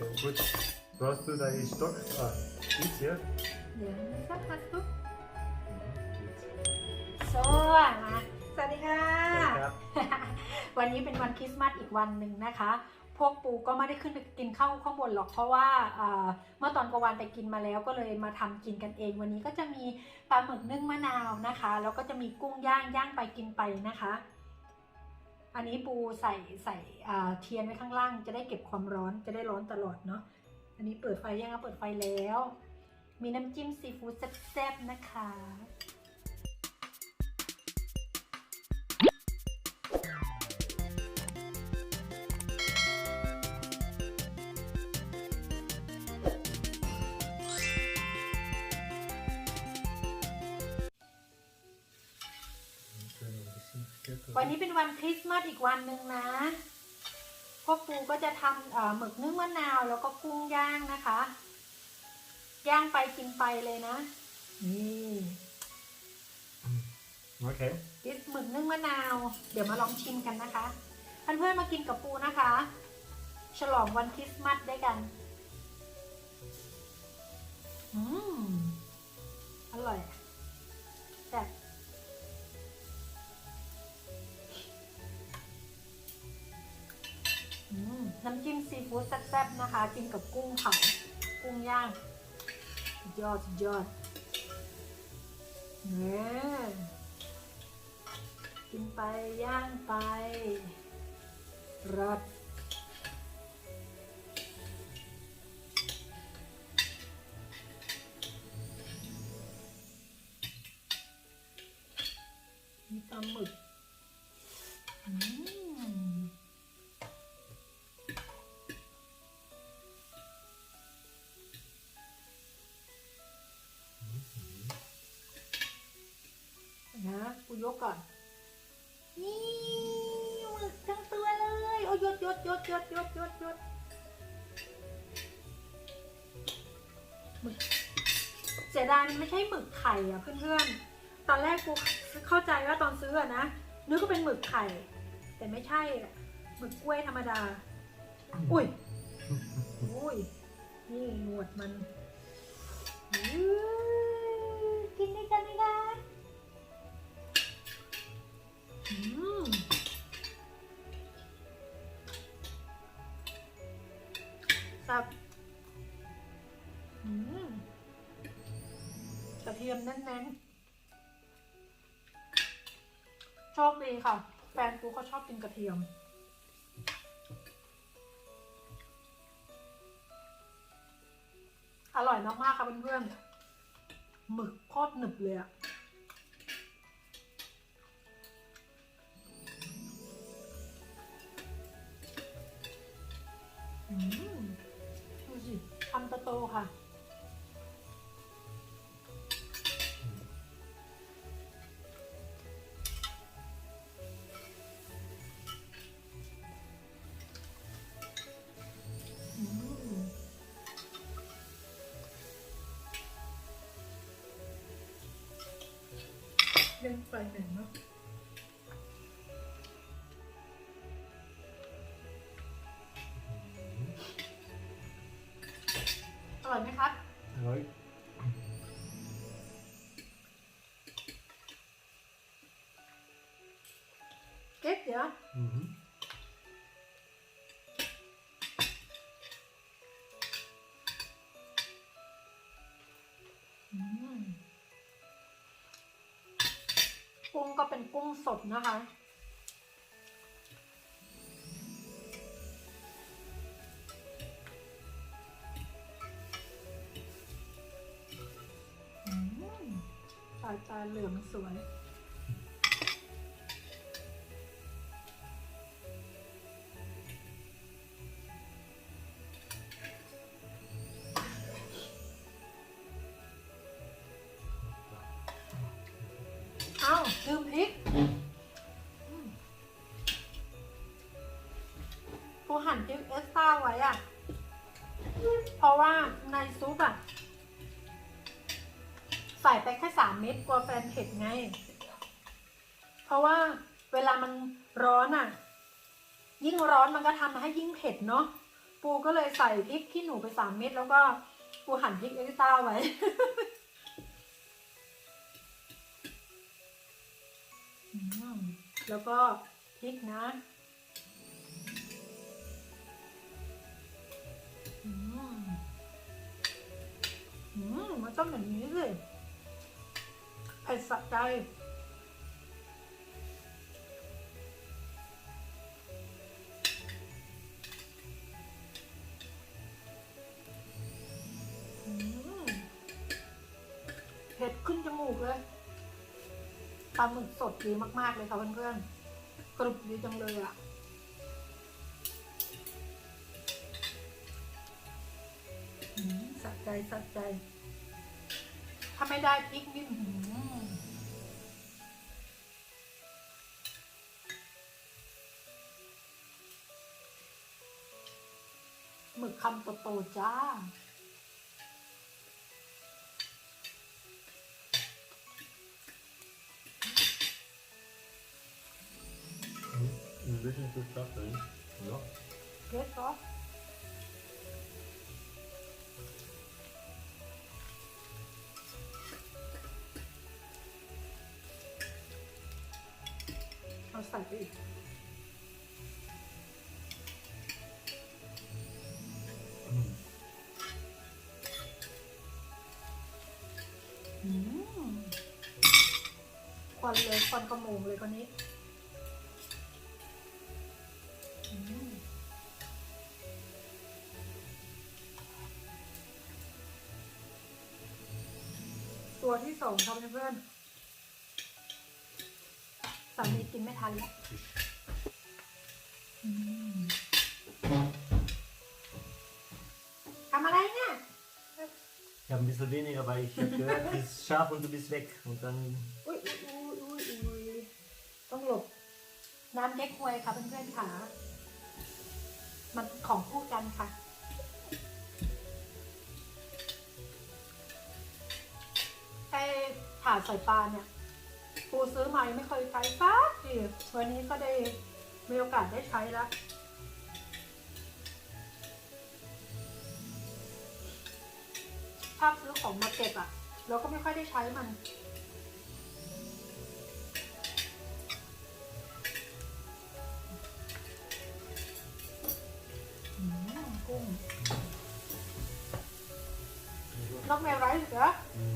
okay. Gut. Brauchst du deinen Stock? Ah, dies hier? เดี๋ยวสักพักปุ๊บ Jetzt. สวัสดีนะสวัสดีค่ะ Ja. วันนี้เป็นวันคริสต์มาสอีกวันหนึ่งนะคะ พวกปูก็ไม่ได้ขึ้นไปกินข้าวข้างบนหรอกเพราะว่าเอ่อเมื่อตอนกลางวันไปกินมาแล้วก็เลยมาทำกินกันเอง วันนี้ก็จะมีปลาหมึกนึ่งมะนาวนะคะ แล้วก็จะมีกุ้งย่างย่างไปกินไปนะคะ อันนี้ปูใส่ใส่เทียนไว้ข้างล่าง จะได้เก็บความร้อนจะได้ร้อนตลอดเนาะอันนี้เปิดไฟยังคะเปิดไฟแล้ว มีน้ำจิ้มซีฟู้ดแซ่บๆนะคะ วันนี้เป็นวันคริสต์มาสอีกวันหนึ่งนะพวกปูก็จะทำเอ่อหมึกนึ่งมะนาวแล้วก็กุ้งย่างนะคะ ย่างไปกินไปเลยนะ นี่ Okay. ดิสหมึกนึ่งมะนาว เดี๋ยวมาลองชิมกันนะคะเพื่อนๆมากินกับปูนะคะ ฉลองวันคริสต์มาสด้วยกัน อืม อร่อยแต่บ น้ำจิ้มซีฟู้ดแซ่บๆนะคะ กินกับกุ้งเผากุ้งย่างยอดสุดยอดเนี่ยกินไปย่างไปรสมีปลาหมึก ก่อน นี่หมึกทั้งตัวเลยโอ้ยยดยดยดยดยดยดยดหมึกเสียดายมันไม่ใช่หมึกไข่อะเพื่อนๆ ตอนแรกกูเข้าใจว่าตอนซื้ออะนะนึกว่าเป็นหมึกไข่ แต่ไม่ใช่หมึกกล้วยธรรมดา อุ้ยอุ้ยนี่หนวดมันอื้ เทียมแน่นๆ โชคดีค่ะ แฟนกูเขาชอบกินกระเทียม อร่อยมากๆค่ะเพื่อนๆ หมึกโคตรหนึบเลยอะอืมดูสิคำโตค่ะ เล่นไฟหนึ่งเนาะอร่อยไหมครับ อร่อยเก็บเดี๋ยว Mhm. อื ก็เป็นกุ้งสดนะคะ ตายตาเหลืองสวย ลืมพริกกูหั่นพริกเอสตาไว้อะเพราะว่าในซุปอะใส่ไปแค่สามเม็ดกลัวแฟนเผ็ดไง เพราะว่าเวลามันร้อนอะยิ่งร้อนมันก็ทำให้ยิ่งเผ็ดเนาะปูก็เลยใส่พริกขี้หนูไปสามเม็ดแล้วก็ปูหั่นพริกเอ็กซ์ต้าไว้ แล้วก็พริกนะอืมอืมมันต้องแบบนี้เลยเผ็ดสะใจเผ็ดขึ้นจมูกเลย ปลาหมึกสดดีมากๆเลยค่ะเพื่อนๆกรุบดีจังเลยอะอืมสะใจสะใจ ถ้าไม่ได้พริกนี่หมึกคำโตๆจ้า Ein bisschen zu stark drin. Ja. เผ็ดเหรอเอาใส่ไปอีก Mm. ควันเลยควันกระโมงเลยคนนี้ ตัวที่สองครับเพื่อนๆสามีกินไม่ทันแล้วอืมทำอะไรเนี่ย Ich habe ein bisschen weniger, weil ich habe gehört, es ist scharf und du bist weg. Und dann อุ้ยอุ้ยอุ้ยอุ้ยต้องหลบ น้ำเก๊กฮวยค่ะเพื่อนๆค่ะ มันของคู่กันค่ะ ดใส่ปลาเนี่ยปูซื้อมายังไม่เคยใช้สักทีวันนี้ก็ได้มีโอกาสได้ใช้แล้วถ้าซื้อของมาเก็บอะเราก็ไม่ค่อยได้ใช้มันอืมกุ้งนกแมวไร้เหรอ Mhm. สา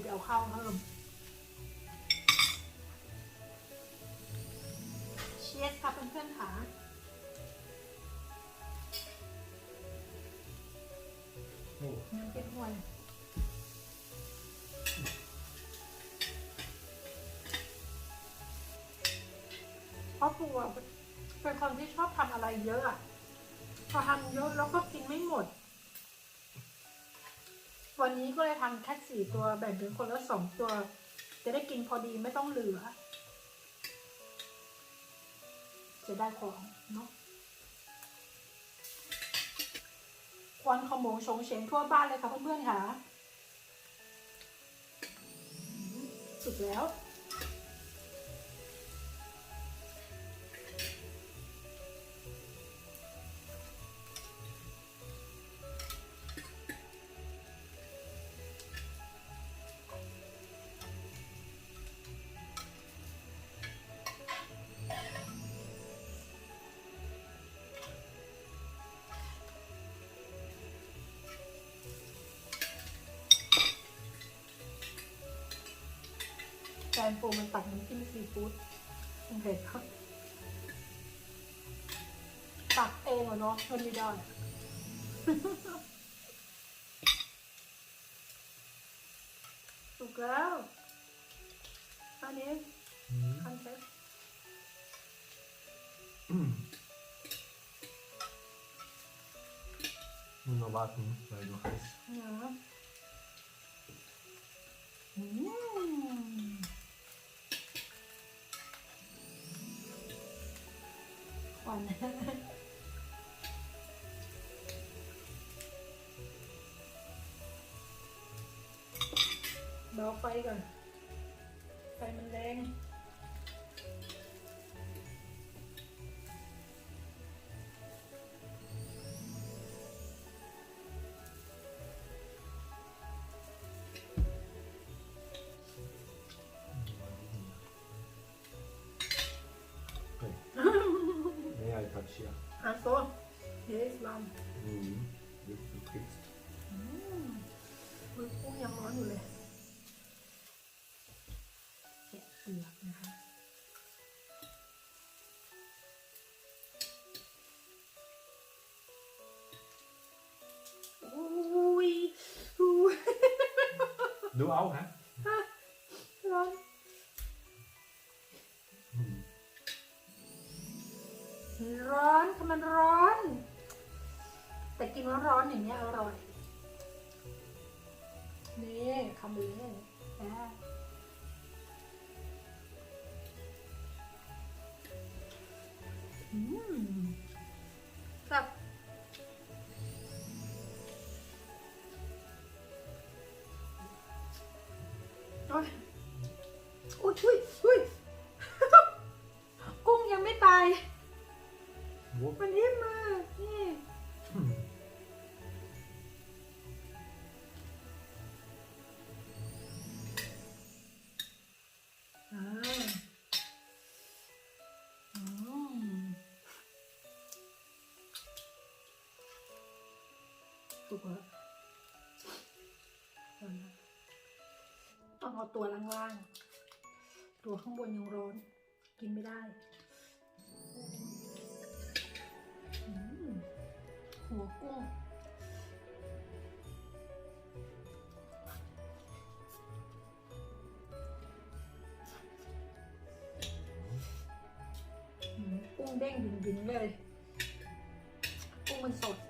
ไปเอาข้าวเพิ่มเชียสค่ะเพื่อนๆค่ะน้ำเป็นห่วยเพราะปูอะเป็นคนที่ชอบทำอะไรเยอะอะพอทำเยอะแล้วก็กินไม่หมด วันนี้ก็เลยทำแค่สี่ตัวแบ่งเป็นคนละสองตัว จะได้กินพอดีไม่ต้องเหลือ จะได้ของเนาะควันขโมงโฉงเฉงทั่วบ้านเลยค่ะเพื่อนๆค่ะ สุดแล้ว แกงปูมันตักน้ำจิ้มซีฟู้ดมันเผ็ดครับตักเองอะเนาะมันไม่ได้สุกแล้วอันนี้ Mhm. คันเซ็ต Nur noch warten, weil du heiß. นะอืมควันเบาไฟก่อนไฟมั นแรง ja. Alltså, here is one. Mm. This is fixed. อืมอุ้ยกุ้งยังร้อนอยู่เลยแกะเปลือกนะคะอุ้ยอุ้ย Du กินร้อนๆอย่างเงี้ยอร่อย นี่คำเลยอะอืมแบบโอ้ยอุ้ยอุ้ยอุ้ยกุ้งยังไม่ตาย Wo? มันยิ้มมา สุกแล้วต้องเอาตัวล่างๆ ตัวข้างบนยังร้อน กินไม่ได้ หัวกุ้งกุ้งเด้งดึงๆเลย กุ้งมันสด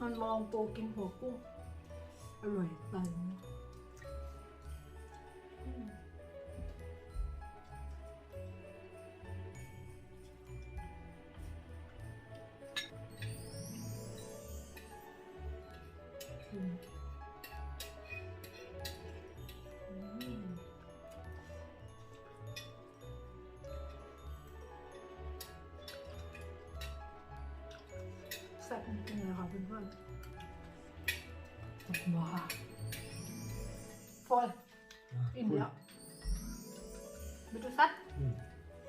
มันมองตัวกินหัวกุ้งอร่อยไปนะ แซ่บจริงๆเลยค่ะเพื่อนๆว้าวฟอย Ja, อิ่ม cool. แล้วไปดูซัด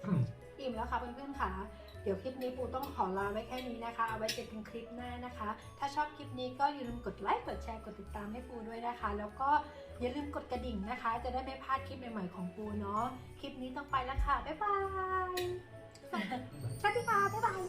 Mm. อิ่มแล้วค่ะเพื่อนๆค่ะ เดี๋ยวคลิปนี้ปูต้องขอลาไว้แค่นี้นะคะ เอาไว้เจอกันคลิปหน้านะคะ ถ้าชอบคลิปนี้ก็อย่าลืมกดไลค์ กดแชร์ กดติดตามให้ปูด้วยนะคะ แล้วก็อย่าลืมกดกระดิ่งนะคะ จะได้ไม่พลาดคลิปใหม่ๆของปูเนาะ คลิปนี้ต้องไปแล้วค่ะ บ๊ายบายสวัสดีค่ะบ๊ายบาย